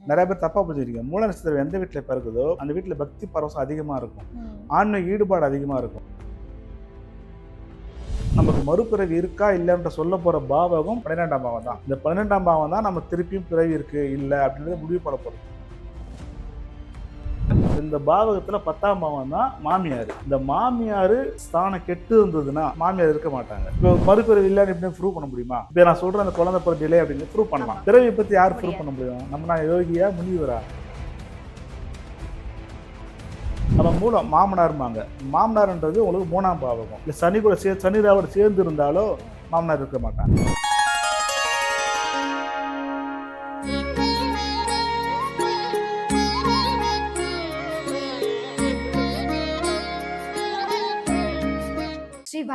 நிறைய பேர் தப்பா புரிஞ்சுருக்கீங்க மூல நட்சத்திரம் எந்த வீட்டில் பிறகுதோ அந்த வீட்டில் பக்தி பரவசம் அதிகமாக இருக்கும். ம். ஆன்மீக ஈடுபாடு அதிகமாக இருக்கும். நமக்கு மறுபிறவி இருக்கா இல்லைன்ற சொல்ல போற பாவகம் பன்னிரெண்டாம் பாவம் தான். இந்த பன்னிரெண்டாம் பாவம் தான் நம்ம திருப்பியும் பிறவி இருக்கு இல்லை அப்படின்றத முடிவு பண்ண போறோம். இந்த பாவகத்துல பத்தாம் பாவம் தான் மாமியார். இந்த மாமியார் ஸ்தானம் கெட்டு இருந்ததுன்னா மாமியார் இருக்க மாட்டாங்க. இப்போ மறுபிறவி இல்லைன்னு எப்படி ப்ரூவ் பண்ண முடியுமா? இப்போ நான் சொல்றேன் அந்த குழந்தை பிறகு டிலே அப்படின்னு ப்ரூவ் பண்ணலாம். பிறவியை பத்தி யார் ப்ரூவ். பண்ண முடியும்? நம்ம நான் யோகியா முனிவரா? நம்ம மூலம் மாமனார்மாங்க மாமனார்ன்றது உங்களுக்கு மூணாம் பாவகம். இல்லை சனி கூட சே சனி ராவோட சேர்ந்து இருந்தாலோ மாமனார் இருக்க மாட்டாங்க.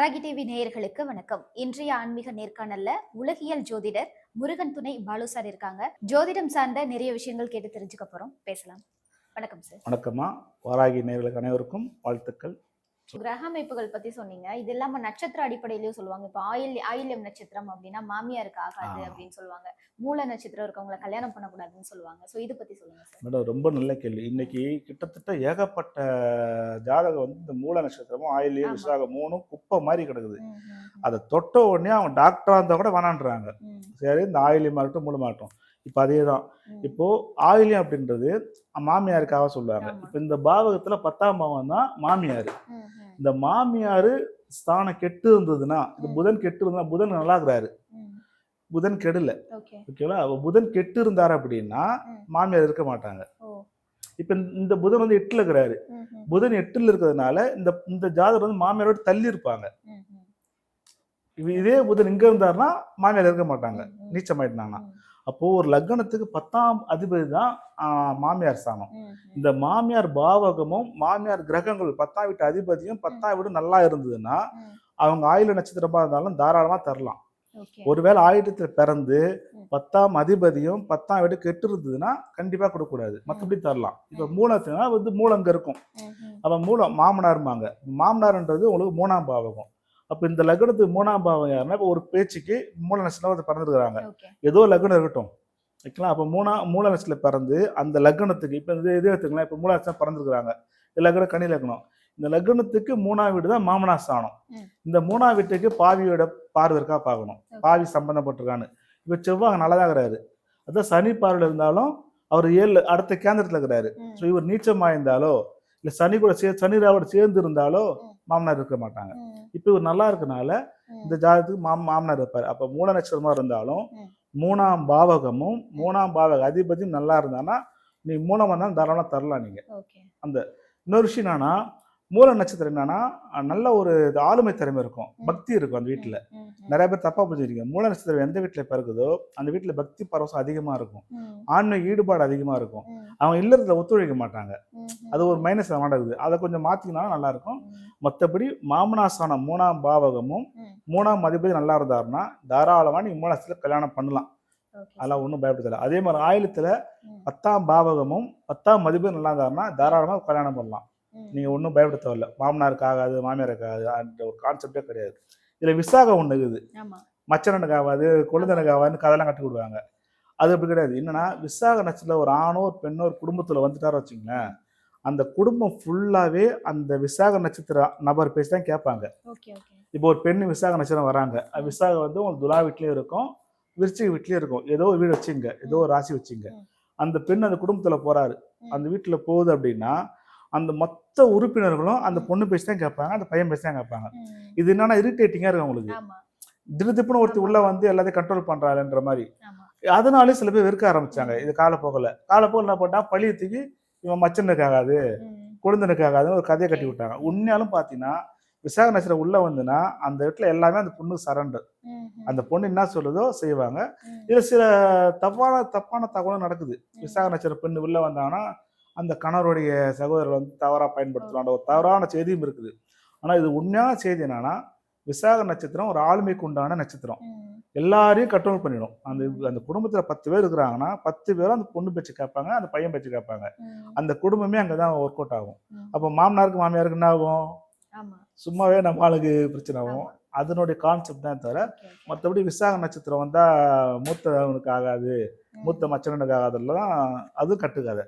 ராகி டிவி நேயர்களுக்கு வணக்கம். இன்றைய ஆன்மீக நேர்காணல்ல உலகியல் ஜோதிடர் முருகன் துணை பாலு சார் இருக்காங்க. ஜோதிடம் சார்ந்த நிறைய விஷயங்கள் கேட்டு தெரிஞ்சுக்க போறோம். பேசலாம். வணக்கம் சார். வணக்கமா வாராகி நேர்களுக்கு அனைவருக்கும் வாழ்த்துக்கள். கிரக அமைப்புகள் பத்தி சொன்னீங்க. இது இல்லாம நட்சத்திர அடிப்படையிலயும் சொல்லுவாங்க. இப்ப ஆயில் ஆயில்யம் நட்சத்திரம் அப்படின்னா மாமியாருக்கு ஆகாது. அப்படின்னு சொல்லுவாங்க. மூல நட்சத்திரம் இருக்கவங்கள கல்யாணம் பண்ணக்கூடாதுன்னு சொல்லுவாங்க. சோ இதை பத்தி சொல்லுங்க மேடம் ரொம்ப நல்ல கேள்வி. இன்னைக்கு கிட்டத்தட்ட ஏகப்பட்ட ஜாதகம் வந்து இந்த மூல நட்சத்திரமும் ஆயிலையும். விசாகம் மூணும் குப்பை மாதிரி கிடக்குது. அதை தொட்ட உடனே அவங்க டாக்டராக இருந்தால் கூட வேணான்றாங்க. சரி இந்த ஆயிலியமாகட்டும் மூலமாகட்டும் இப்போ அதே தான் ம். இப்போ ஆயிலியம் அப்படின்றது மாமியாருக்காக சொல்லுவாங்க. இப்போ இந்த பாவகத்துல பத்தாம் பாவம் தான் மாமியார். இந்த மாமியார் ஸ்தானம் கெட்டு இருந்ததுன்னா ம். புதன் கெட்டு இருந்தா புதன் நல்லா இருக்கிறாரு. புதன் கெடல. ஓகே. ஓகேவா? புதன் கெட்டு இருந்தார் அப்படின்னா. மாமியார் இருக்க மாட்டாங்க. இப்போ இந்த புதன் வந்து எட்டுல இருக்கிறாரு. புதன் எட்டுல இருக்கிறதுனால இந்த இந்த ஜாதகர் வந்து மாமியாரோட தள்ளி இருப்பாங்க. இதே புதன் இங்க இருந்தாருன்னா மாமியார் இருக்க மாட்டாங்க. நீச்சமாயிட்டாங்கன்னா. ம், அப்போ ஒரு லக்னத்துக்கு பத்தாம் அதிபதி தான் மாமியார் ஸ்தானம். ம், ம். இந்த மாமியார் பாவகமும் மாமியார் கிரகங்கள் பத்தாம் வீட்டு அதிபதியும் பத்தாம் வீடு நல்லா இருந்ததுன்னா. அவங்க ஆயுள நட்சத்திரமா இருந்தாலும் தாராளமா தரலாம். ஒருவேளை ஆயுதத்துல பிறந்து. பத்தாம் அதிபதியும் பத்தாம் வீடு கெட்டு இருந்ததுன்னா கண்டிப்பா கொடுக்கக்கூடாது. மற்றபடி தரலாம். இப்ப மூலத்தினா வந்து மூலம் அங்க இருக்கும். அப்ப மூலம் மாமனார்மாங்க மாமனார்ன்றது உங்களுக்கு மூணாம் பாவகம். அப்ப இந்த லக்னத்துக்கு மூணாம் பாவம் யாருன்னா இப்ப ஒரு பேச்சுக்கு மூல நட்சத்திரம் பிறந்திருக்கிறாங்க. ஏதோ லக்னம் இருக்கட்டும். ஓகேங்களா? அப்போ மூணா மூல நட்சத்திரம் பிறந்து அந்த லக்னத்துக்கு இப்போ இது இது எடுத்துக்கலாம் இப்போ மூல நட்சத்திரம் பிறந்திருக்கிறாங்க. லக்னம் கனி லக்னம். இந்த லக்னத்துக்கு மூணாம் வீடு தான் மாமனா ஸ்தானம். இந்த மூணாம் வீட்டுக்கு பாவியோட பார்வை இருக்கா பார்க்கணும். பாவி சம்பந்தப்பட்டிருக்கான்னு. இப்போ செவ்வாய் நல்லா தான் இருக்கிறாரு. அதான் சனி பார்வையில் இருந்தாலும் அவர் ஏழு அடுத்த கேந்திரத்தில் இருக்கிறாரு. ஸோ இவர் நீச்சமாக இருந்தாலோ இல்லை சனி கூட சே சனி ராவோட சேர்ந்து இருந்தாலோ. மாமனார் இருக்க மாட்டாங்க. இப்போ இவர் நல்லா இருக்கனால. இந்த ஜாதகத்துக்கு மாம் மாமனார் இருப்பார். அப்போ மூல நட்சத்திரமா இருந்தாலும். மூணாம் பாவகமும் மூணாம் பாவக அதிபதியும் நல்லா இருந்தானா நீ மூணாம் இருந்தாலும் தாராளம் தரலாம் நீங்க. ஓகே. இன்னொரு விஷயம் என்னன்னா மூல நட்சத்திரம் என்னன்னா நல்ல ஒரு இது ஆளுமை திறமை இருக்கும். பக்தி இருக்கும் அந்த வீட்டுல நிறைய பேர் தப்பா புரிஞ்சுருக்கீங்க மூல நட்சத்திரம் எந்த வீட்டுல பிறகுதோ அந்த வீட்டுல பக்தி பரவசம் அதிகமா இருக்கும். ம், ஆன்மீக ஈடுபாடு அதிகமா இருக்கும். அவங்க இல்லறதுல ஒத்துழைக்க மாட்டாங்க. அது ஒரு மைனஸ் இருக்குது அதை கொஞ்சம் மாத்திக்கினாலும் நல்லா இருக்கும் ம், மற்றபடி மாமனாசானம் மூணாம் பாவகமும். மூணாம் அதிபதி நல்லா இருந்தாருன்னா தாராளமாக நீங்க மூணாசத்துல கல்யாணம் பண்ணலாம். அதெல்லாம் ஒன்றும் பயப்படுத்தல. அதே மாதிரி ஆயிலத்துல பத்தாம் பாவகமும் பத்தாம் அதிபதி நல்லா இருந்தாருன்னா தாராளமாக கல்யாணம் பண்ணலாம். ம், நீங்க ஒன்றும் பயப்பட தேவையில்ல மாமனாருக்கு ஆகாது மாமியாருக்கு ஆகாது அந்த ஒரு கான்செப்டே கிடையாது. இதுல விசாகம் ஒன்று இருக்குது. மச்சனனுக்கு ஆகாது கொழுந்தனுக்கு ஆகாதுன்னு கதெல்லாம் கட்டி விடுவாங்க அது அப்படி கிடையாது. என்னன்னா விசாக நட்சத்திரம் ஒரு ஆணோ ஒரு பெண்ணோ ஒரு குடும்பத்துல வந்துட்டாரு வச்சுங்களேன் அந்த குடும்பம் ஃபுல்லாவே அந்த விசாக நட்சத்திர நபர் பேசி தான் கேட்பாங்க. இப்போ ஒரு பெண் விசாக நட்சத்திரம் வராங்க. அது விசாகம் வந்து உங்களுக்கு துலா வீட்லயும் இருக்கும் விருச்சிக வீட்லயும் இருக்கும். ஏதோ ஒரு வீடு வச்சுங்க ஏதோ ஒரு ராசி வச்சுங்க. அந்த பெண் அந்த குடும்பத்துல போறாரு. ம். அந்த வீட்டுல போகுது அப்படின்னா அந்த மொத்த உறுப்பினர்களும் அந்த. பொண்ணு பேசி தான் கேட்பாங்க அந்த பையன் பேசி தான் கேட்பாங்க. இது என்னன்னா இரிட்டேட்டிங்கா இருக்கும் உங்களுக்கு. ஆமா. திடுதிப்புன்னு ஒருத்தர் உள்ள வந்து எல்லாத்தையும் கண்ட்ரோல் பண்றாருன்ற மாதிரி. அதனாலே சில பேர் வெறுக்க ஆரம்பிச்சாங்க. இது காலப்போக்கில். காலப்போக்கில் என்ன பண்ணா பழிய தூக்கி இவன் மச்சனுக்கு ஆகாது ம், குழந்தனுக்கு ஆகாதுன்னு ஒரு கதையை கட்டி விட்டாங்க. உண்மையாலும் பார்த்தீங்கன்னா விசாக நட்சத்திரம் உள்ள வந்துன்னா அந்த இடத்துல எல்லாமே அந்த பொண்ணுக்கு ம், அந்த பொண்ணு என்ன சொல்லுதோ செய்வாங்க. இதுல சில தப்பான தப்பான தகவலும் நடக்குது. விசாக நட்சத்திரம் பெண்ணு உள்ள வந்தாங்கன்னா அந்த கணவருடைய சகோதரர் வந்து தவறா பயன்படுத்துவாங்க. ஒரு தவறான செய்தியும் இருக்குது. ஆனா இது உண்மையான செய்தி என்னன்னா விசாக நட்சத்திரம் ஒரு ஆளுமைக்கு உண்டான நட்சத்திரம். எல்லாரையும் கண்ட்ரோல் பண்ணிடும். அந்த அந்த குடும்பத்துல பத்து பேர் இருக்கிறாங்கன்னா பத்து பேரும் அந்த பொண்ணு பேச்சு கேட்பாங்க அந்த பையன் பேச்சு கேட்பாங்க. அந்த குடும்பமே அங்கதான் ஒர்க் அவுட் ஆகும். அப்போ மாமனாருக்கு மாமியாருக்கு என்ன ஆகும்? சும்மாவே நம்ம ஆளுக்கு பிரச்சனை ஆகும். அதனுடைய கான்செப்ட் தான் தவிர மற்றபடி விசாக நட்சத்திரம் வந்தா மூத்தவனுக்கு ஆகாது மூத்த மச்சனனுக்கு ஆகாதெல்லாம் அதுவும் கட்டுக்காது.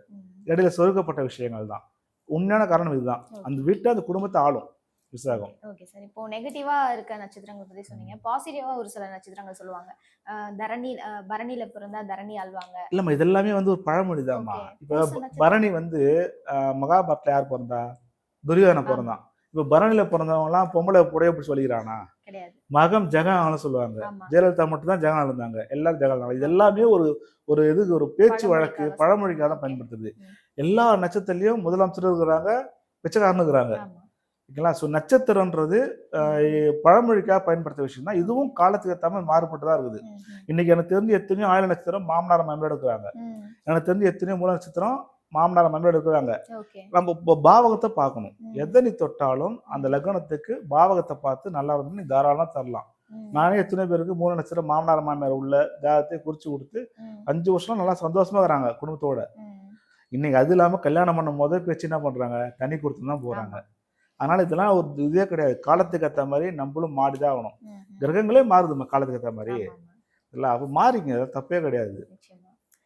இடையில சொருக்கப்பட்ட விஷயங்கள் தான் உண்மையான காரணம் இதுதான். அந்த வீட்டை அந்த குடும்பத்தை ஆளும். விசாகம் ஓகே சார். இப்போ நெகட்டிவா இருக்க நட்சத்திரங்கள் பத்தி சொன்னீங்க. பாசிட்டிவா ஒரு சில நட்சத்திரங்கள் சொல்லுவாங்க. தரணி பரணியில பிறந்தா தரணி ஆழ்வாங்க இல்லம்மா இதெல்லாமே வந்து ஒரு பழமொழி தான்மா. இப்போ. பரணி வந்து மகாபாரத்ல யார் பிறந்தா? துரியோதன பிறந்தான். இப்போ பரணியில பிறந்தவங்க எல்லாம் பொம்பளை புடைய பிடிச்சி சொல்லிக்கிறானா? கிடையாது. மகம் ஜெகன் சொல்லுவாங்க. ஜெயலலிதா மட்டும் தான் ஜெகன் இருந்தாங்க. எல்லாரும் ஜெகன் இது எல்லாமே ஒரு ஒரு இதுக்கு ஒரு பேச்சு வழக்கு. பழமொழிக்காக தான். பயன்படுத்துது. எல்லா நட்சத்திரத்திலையும் முதலமைச்சர் இருக்கிறாங்க பிச்சைக்காரன் இருக்கிறாங்க. ஓகேங்களா? ஸோ நட்சத்திரன்றது பழமொழிக்காக பயன்படுத்த விஷயம் தான். இதுவும் காலத்துக்கு மாதிரி மாறுபட்டு தான் இருக்குது. இன்னைக்கு எனக்கு தெரிஞ்சு எத்தனையோ ஆயுள நட்சத்திரம் மாமனார் மாமியார் இருக்கிறாங்க. எனக்கு தெரிஞ்சு எத்தனையோ மூல நட்சத்திரம் மாமனார் மாமியார் இருக்கிறாங்க நம்ம இப்போ பாவகத்தை பார்க்கணும். எதை நீ தொட்டாலும் அந்த லக்னத்துக்கு பாவகத்தை பார்த்து நல்லா இருந்து நீ தாராளமா தரலாம். நானே எத்தனை பேருக்கு மூல நட்சத்திரம் மாமனார் மாமியார் உள்ள ஜாதகத்தை குறிச்சு கொடுத்து அஞ்சு வருஷம் நல்லா சந்தோஷமா இருக்கிறாங்க குடும்பத்தோட. இன்னைக்கு அது இல்லாம கல்யாணம் பண்ணும் போதே பேச்சு என்ன பண்றாங்க? தண்ணி கொடுத்து தான் போறாங்க அதனால இதெல்லாம் ஒரு இதே கிடையாது காலத்துக்கு ஏற்ற மாதிரி நம்மளும் மாறிதான் ஆகணும். கிரகங்களே மாறுதுமா காலத்துக்கு ஏற்ற மாதிரி. இல்ல அப்ப மாறிங்க தப்பே கிடையாது.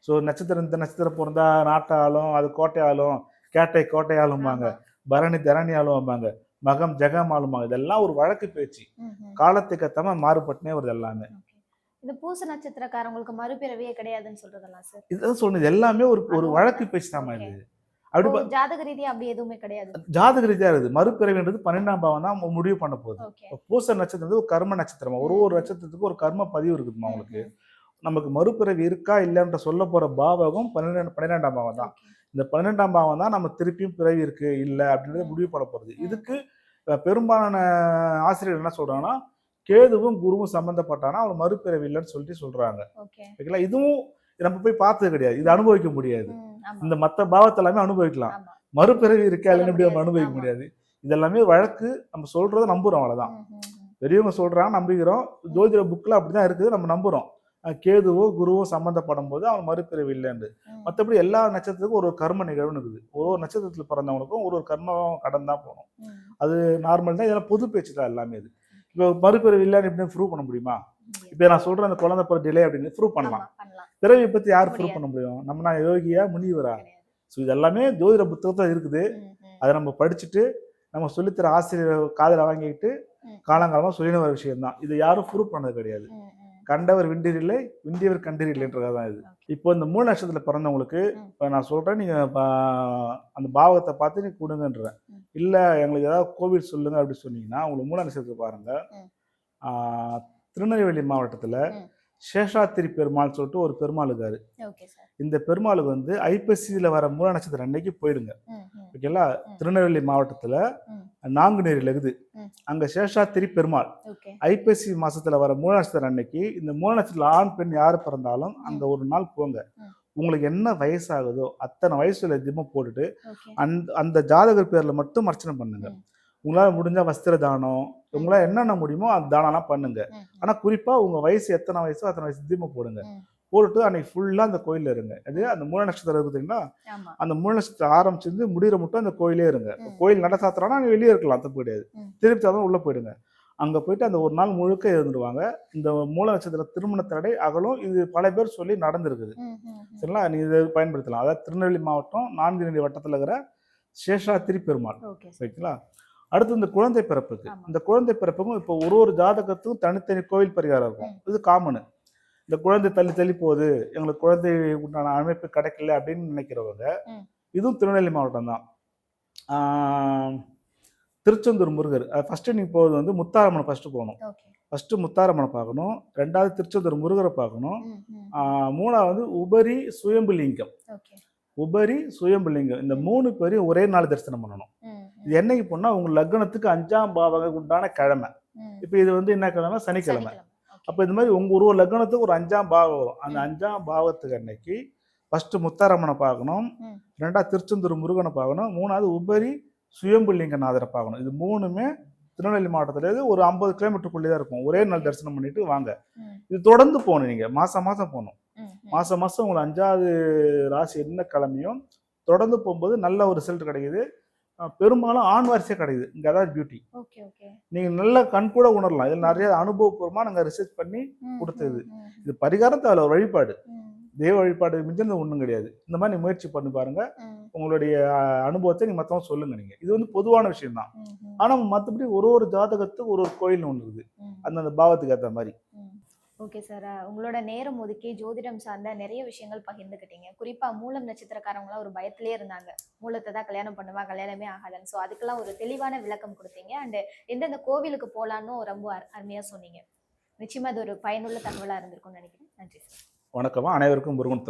ஸோ நட்சத்திரம் இந்த நட்சத்திரம் பிறந்தா நாட்டாலும் அது கோட்டையாலும் கேட்டை கோட்டையாலும்பாங்க. பரணி தரணி ஆளும்பாங்க மகம் ஜெகம் ஆளும்பாங்க இதெல்லாம் ஒரு வழக்கு பேச்சு. காலத்துக்கு ஏற்ற மாதிரி மாறுபட்டுனே வருது எல்லாமே. இந்த பூச நட்சத்திரக்காரங்களுக்கு மறுபிறவியே கிடையாதுன்னு சொல்றதெல்லாம் சார் இதுதான் சொன்னது எல்லாமே ஒரு ஒரு வழக்கு பேச்சு தான். இது அப்படி ஜாதக ரீதியா அப்படி எதுவுமே கிடையாது. ஜாதக ரீதியா இருக்குது. மறுபிறவின்றது பன்னெண்டாம் பாவம் தான் முடிவு பண்ண போகுது. பூச நட்சத்திரம் வந்து ஒரு கர்ம நட்சத்திரம். ஒரு ஒரு நட்சத்திரத்துக்கு ஒரு கர்ம பதிவு இருக்குதுமா உங்களுக்கு. நமக்கு மறுபிறவி இருக்கா இல்லைன்ற சொல்ல போற பாவகம் பன்னிரெண்டு பன்னிரெண்டாம் பாவம் தான். இந்த பன்னிரெண்டாம் பாவம் தான் நம்ம திருப்பியும் பிறவி இருக்கு இல்ல அப்படின்றத. முடிவு பண்ண போறது. இதுக்கு பெரும்பாலான ஆசிரியர் என்ன சொல்றாங்கன்னா கேதுவும் குருவும் சம்பந்தப்பட்டானா அவன் மறுபிறவி இல்லைன்னு சொல்லிட்டு சொல்றாங்க. ஓகே. ஓகேங்களா? இதுவும் நம்ம போய் பார்த்தது கிடையாது இது அனுபவிக்க முடியாது. இந்த மத்த பாவத்தை எல்லாமே அனுபவிக்கலாம். மறுபிறவி இருக்கா இல்லைன்னு எப்படி நம்ம. அனுபவிக்க. முடியாது இதெல்லாமே வழக்கு நம்ம சொல்றத நம்புறோம் அவ்வளவுதான். பெரியவங்க சொல்றாங்க நம்பிக்கிறோம் ஜோதிட புக்ல அப்படிதான் இருக்குது நம்ம நம்புறோம் கேதுவோ குருவோ சம்பந்தப்படும் போது அவன் மறுபிறவி இல்லைன்னு. மற்றபடி எல்லா நட்சத்திரத்துக்கும் ஒரு ஒரு கர்ம நிகழ்வுன்னு இருக்குது ஒரு ஒரு நட்சத்திரத்தில் பிறந்தவங்களுக்கும் ஒரு ஒரு கர்மம் கடன் தான் போகணும். அது நார்மல் தான் இதெல்லாம் பொது பேச்சு தான் எல்லாமே இது இப்போ மறுபிறவி இல்லைன்னு எப்படி ப்ரூவ் பண்ண முடியுமா. இப்போ நான் சொல்றேன் அந்த குழந்தை பிற டிலே அப்படின்னு ப்ரூவ் பண்ணலாம் பிறவியை பத்தி யார் ப்ரூவ். பண்ண முடியும் நம்ம நான் யோகியா முனிவரா. ஸோ இது எல்லாமே ஜோதிட புத்தகத்தில் இருக்குது. அதை நம்ம படிச்சுட்டு நம்ம சொல்லித்தர ஆசிரியர் காதில் வாங்கிக்கிட்டு. காலங்காலமாக சொல்லின வர விஷயம் தான் இது யாரும் ப்ரூவ் பண்ணது கிடையாது. கண்டவர் விண்டீரில்லை விண்டியவர் கண்டீரில்லைன்றதா தான் இது. இப்போ இந்த மூல நட்சத்திரத்தில் பிறந்தவங்களுக்கு. இப்போ நான் சொல்கிறேன் நீங்கள் அந்த பாவகத்தை பார்த்து நீ கொடுங்கன்றேன். இல்லை எங்களுக்கு ஏதாவது கோவில் சொல்லுங்க அப்படி சொன்னீங்கன்னா உங்களுக்கு மூல நட்சத்திரத்தை பாருங்க ம். ஆ, திருநெல்வேலி மாவட்டத்தில். சேஷாத்திரி பெருமாள் சொல்லிட்டு ஒரு பெருமாள் இருக்காரு. இந்த பெருமாளுக்கு வந்து ஐப்பசியில் வர மூல நட்சத்திரம் அன்னைக்கு போயிடுங்க. ஓகேங்களா. திருநெல்வேலி மாவட்டத்தில் இருக்குது. ம். அங்கே சேஷாத்திரி பெருமாள். ஐப்பசி மாசத்துல வர மூல நட்சத்திரம் அன்னைக்கு இந்த மூல நட்சத்திரம் ஆண் பெண் யார் பிறந்தாலும் அந்த ஒரு நாள் போங்க. உங்களுக்கு என்ன வயசாகுதோ அத்தனை வயசுல திமம் போட்டுட்டு அந்த அந்த ஜாதகர் பேர்ல மட்டும் அர்ச்சனை பண்ணுங்க. உங்களால முடிஞ்ச வஸ்திர தானம் உங்களால என்னென்ன முடியுமோ அந்த தானம்லாம் பண்ணுங்க. ம், ம். ஆனா குறிப்பா உங்க வயசு எத்தனை வயசோ அத்தனை வயசு தீபம் போடுங்க. போட்டுட்டு அன்னைக்கு ஃபுல்லா அந்த கோயில்ல இருங்க. அது அந்த மூல நட்சத்திரம் ஆமா. அந்த மூல நட்சத்திரம் ஆரம்பிச்சிருந்து முடிகிற மட்டும் அந்த கோயிலே இருங்க. கோயில் நட சாத்திரானா நீ வெளியே இருக்கலாம் தப்பு கிடையாது. திருப்பி சாத்திரம் உள்ள போயிடுங்க. அங்க போயிட்டு அந்த ஒரு நாள் முழுக்க இருந்துருவாங்க. இந்த மூல நட்சத்திர திருமண தடை அகலும் இது பல பேர் சொல்லி நடந்திருக்குது. சரிங்களா? நீ இதை பயன்படுத்தலாம். அதாவது திருநெல்வேலி மாவட்டம் நான்குநெல்லி வட்டத்தில் இருக்கிற சேஷாத்திரி பெருமாள். சரிங்களா? அடுத்து இந்த குழந்தை பிறப்புக்கு. இந்த குழந்தை பிறப்புக்கும் இப்போ ஒரு ஒரு ஜாதகத்துக்கும் தனித்தனி கோவில் பரிகாரம் இருக்கும். இது காமனு இந்த குழந்தை தள்ளி தள்ளி போகுது எங்களுக்கு குழந்தை உண்டான அமைப்பு கிடைக்கல அப்படின்னு நினைக்கிறவங்க. இதுவும் திருநெல்வேலி மாவட்டம் தான். திருச்செந்தூர் முருகர். ஃபர்ஸ்ட் நீங்க போகுது வந்து முத்தாரம்மனை ஃபர்ஸ்ட் போகணும். ஃபர்ஸ்ட் முத்தாரம்மனை பார்க்கணும். ரெண்டாவது திருச்செந்தூர் முருகரை பார்க்கணும். மூணாவது உபரி சுயம்புலிங்கம். உபரி சுயம்புலிங்கம். இந்த மூணு பேரையும் ஒரே நாள் தரிசனம் பண்ணணும். இது என்னைக்கு போனா உங்க லக்னத்துக்கு அஞ்சாம் பாவக உண்டான கிழமை. இப்போ இது வந்து என்ன கிழமை? சனிக்கிழமை. அப்போ இந்த மாதிரி உங்க ஒரு லக்னத்துக்கு ஒரு அஞ்சாம் பாவம் வரும். அந்த அஞ்சாம் பாவத்துக்கு அன்னைக்கு ஃபர்ஸ்ட் முத்தாரம்மனை பார்க்கணும். ரெண்டாவது திருச்செந்தூர் முருகனை பார்க்கணும். மூணாவது உபரி சுயம்புலிங்கநாதரை பார்க்கணும். இது மூணுமே திருநெல்வேலி மாவட்டத்துல இருந்து ஒரு ஐம்பது கிலோமீட்டருக்குள்ளே தான் இருக்கும். ஒரே நாள் தரிசனம் பண்ணிட்டு வாங்க. இது தொடர்ந்து போகணும் நீங்க. மாசம் மாசம் போகணும். ம், ம். மாசம் மாசம் உங்களுக்கு அஞ்சாவது ராசி என்ன கிழமையும் தொடர்ந்து போகும்போது நல்ல ஒரு ரிசல்ட் கிடைக்குது. பெரும்பாலும் ஆண் வாரிசே கிடைக்குது. இங்கே அதான் பியூட்டி நீங்கள் நல்ல கண் கூட உணரலாம். இதில் நிறைய அனுபவபூர்வமாக நாங்கள் ரிசர்ச் பண்ணி கொடுத்தது. இது பரிகாரம் தேவை ஒரு வழிபாடு. தெய்வ வழிபாடு மிஞ்சினது ஒன்றும் கிடையாது. இந்த மாதிரி நீ முயற்சி பண்ணி பாருங்க. உங்களுடைய அனுபவத்தை நீ மற்றவங்க சொல்லுங்க நீங்கள் இது வந்து பொதுவான விஷயம் தான் ஆனால் மற்றபடி ஒரு ஒரு ஜாதகத்துக்கு ஒரு ஒரு கோயில் ஒன்று இருக்குது. அந்தந்த பாவத்துக்கு ஏற்ற மாதிரி. ஓகே சார் உங்களோட நேரம் ஒதுக்கி ஜோதிடம் சார்ந்த நிறைய விஷயங்கள் பகிர்ந்துக்கிட்டீங்க குறிப்பா மூலம் நட்சத்திரக்காரங்களாம் ஒரு பயத்திலே இருந்தாங்க. மூலத்தை தான் கல்யாணம் பண்ணுவா கல்யாணமே ஆகாதுன்னு. ஸோ அதுக்கெல்லாம் ஒரு தெளிவான விளக்கம் கொடுத்தீங்க. அண்ட் எந்தெந்த கோவிலுக்கு போகலான்னு ரொம்ப அருமையா சொன்னீங்க. நிச்சயமா அது ஒரு பயனுள்ள தகவலா இருந்திருக்கும்னு நினைக்கிறேன். நன்றி சார் வணக்கம். அனைவருக்கும் முருகன்